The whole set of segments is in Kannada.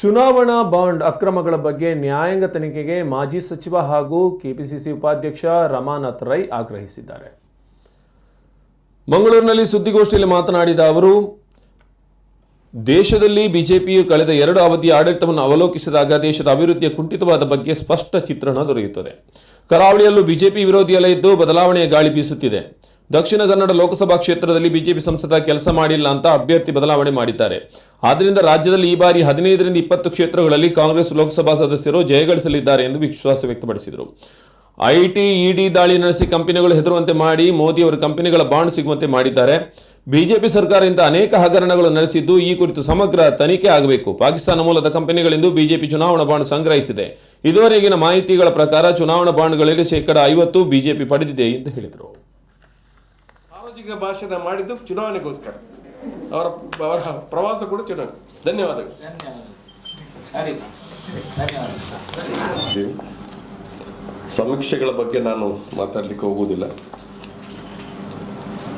ಚುನಾವಣಾ ಬಾಂಡ್ ಅಕ್ರಮಗಳ ಬಗ್ಗೆ ನ್ಯಾಯಾಂಗ ತನಿಖೆಗೆ ಮಾಜಿ ಸಚಿವ ಹಾಗೂ ಕೆಪಿಸಿಸಿ ಉಪಾಧ್ಯಕ್ಷ ರಮಾನಾಥ್ ರೈ ಆಗ್ರಹಿಸಿದ್ದಾರೆ. ಮಂಗಳೂರಿನಲ್ಲಿ ಸುದ್ದಿಗೋಷ್ಠಿಯಲ್ಲಿ ಮಾತನಾಡಿದ ಅವರು, ದೇಶದಲ್ಲಿ ಬಿಜೆಪಿಯು ಕಳೆದ ಎರಡು ಅವಧಿಯ ಆಡಳಿತವನ್ನು ಅವಲೋಕಿಸಿದಾಗ ದೇಶದ ಅಭಿವೃದ್ಧಿಯ ಕುಂಠಿತವಾದ ಬಗ್ಗೆ ಸ್ಪಷ್ಟ ಚಿತ್ರಣ ದೊರೆಯುತ್ತದೆ. ಕರಾವಳಿಯಲ್ಲೂ ಬಿಜೆಪಿ ವಿರೋಧಿಯಲ್ಲ ಇದ್ದು ಬದಲಾವಣೆಯ ಗಾಳಿ ಬೀಸುತ್ತಿದೆ. ದಕ್ಷಿಣ ಕನ್ನಡ ಲೋಕಸಭಾ ಕ್ಷೇತ್ರದಲ್ಲಿ ಬಿಜೆಪಿ ಸಂಸದ ಕೆಲಸ ಮಾಡಿಲ್ಲ ಅಂತ ಅಭ್ಯರ್ಥಿ ಬದಲಾವಣೆ ಮಾಡಿದ್ದಾರೆ. ಆದ್ದರಿಂದ ರಾಜ್ಯದಲ್ಲಿ ಈ ಬಾರಿ ಹದಿನೈದರಿಂದ ಇಪ್ಪತ್ತು ಕ್ಷೇತ್ರಗಳಲ್ಲಿ ಕಾಂಗ್ರೆಸ್ ಲೋಕಸಭಾ ಸದಸ್ಯರು ಜಯಗಳಿಸಲಿದ್ದಾರೆ ಎಂದು ವಿಶ್ವಾಸ ವ್ಯಕ್ತಪಡಿಸಿದರು. ಐಟಿ, ಇಡಿ ದಾಳಿ ನಡೆಸಿ ಕಂಪನಿಗಳು ಹೆದರುವಂತೆ ಮಾಡಿ ಮೋದಿ ಅವರ ಕಂಪನಿಗಳ ಬಾಂಡ್ ಸಿಗುವಂತೆ ಮಾಡಿದ್ದಾರೆ. ಬಿಜೆಪಿ ಸರ್ಕಾರದಿಂದ ಅನೇಕ ಹಗರಣಗಳು ನಡೆಸಿದ್ದು ಈ ಕುರಿತು ಸಮಗ್ರ ತನಿಖೆ ಆಗಬೇಕು. ಪಾಕಿಸ್ತಾನ ಮೂಲದ ಕಂಪನಿಗಳಿಂದ ಬಿಜೆಪಿ ಚುನಾವಣಾ ಬಾಂಡ್ ಸಂಗ್ರಹಿಸಿದೆ. ಇದುವರೆಗಿನ ಮಾಹಿತಿಗಳ ಪ್ರಕಾರ ಚುನಾವಣಾ ಬಾಂಡ್ಗಳಲ್ಲಿ ಶೇಕಡಾ ಐವತ್ತು ಬಿಜೆಪಿ ಪಡೆದಿದೆ ಎಂದು ಹೇಳಿದರು. ಸಾರ್ವಜನಿಕ ಭಾಷಣ ಮಾಡಿದ್ದು ಚುನಾವಣೆಗೋಸ್ಕರ. ಅವರ ಅವರ ಪ್ರವಾಸ ಕೂಡ ಚುನಾವಣೆ. ಧನ್ಯವಾದಗಳು. ಸಮೀಕ್ಷೆಗಳ ಬಗ್ಗೆ ನಾನು ಮಾತಾಡಲಿಕ್ಕೆ ಹೋಗುವುದಿಲ್ಲ.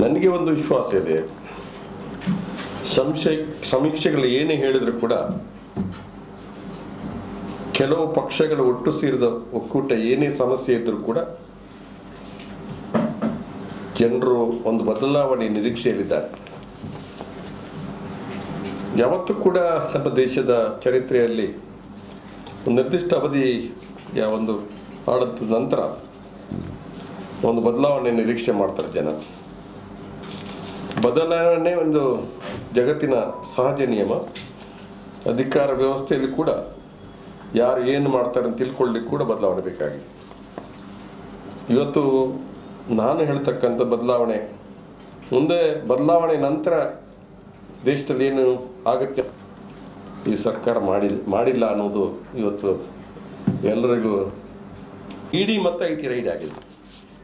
ನನಗೆ ಒಂದು ವಿಶ್ವಾಸ ಇದೆ. ಸಂಶಯ, ಸಮೀಕ್ಷೆಗಳು ಏನೇ ಹೇಳಿದ್ರು ಕೂಡ ಕೆಲವು ಪಕ್ಷಗಳು ಒಟ್ಟು ಸೇರಿದ ಒಕ್ಕೂಟ ಏನೇ ಸಮಸ್ಯೆ ಇದ್ದರೂ ಕೂಡ ಜನರು ಒಂದು ಬದಲಾವಣೆ ನಿರೀಕ್ಷೆಯಲ್ಲಿದ್ದಾರೆ. ಯಾವತ್ತೂ ಕೂಡ ನಮ್ಮ ದೇಶದ ಚರಿತ್ರೆಯಲ್ಲಿ ಒಂದು ನಿರ್ದಿಷ್ಟ ಅವಧಿಯ ಒಂದು ಆಡಳಿತದ ನಂತರ ಒಂದು ಬದಲಾವಣೆ ನಿರೀಕ್ಷೆ ಮಾಡ್ತಾರೆ ಜನ. ಬದಲಾವಣೆ ಒಂದು ಜಗತ್ತಿನ ಸಹಜ ನಿಯಮ. ಅಧಿಕಾರ ವ್ಯವಸ್ಥೆಯಲ್ಲಿ ಕೂಡ ಯಾರು ಏನು ಮಾಡ್ತಾರೆ ಅಂತ ತಿಳ್ಕೊಳ್ಳಿಕ್ಕೆ ಕೂಡ ಬದಲಾವಣೆ ಬೇಕಾಗಿದೆ. ಇವತ್ತು ನಾನು ಹೇಳ್ತಕ್ಕಂಥ ಬದಲಾವಣೆ. ಮುಂದೆ ಬದಲಾವಣೆ ನಂತರ ದೇಶದಲ್ಲಿ ಏನು ಆಗುತ್ತೆ? ಈ ಸರ್ಕಾರ ಮಾಡಿ ಮಾಡಿಲ್ಲ ಅನ್ನೋದು ಇವತ್ತು ಎಲ್ಲರಿಗೂ ಇಡೀ ಮತ್ತೆ ಐ ಟಿ ರೈಡ್ ಆಗಿದೆ.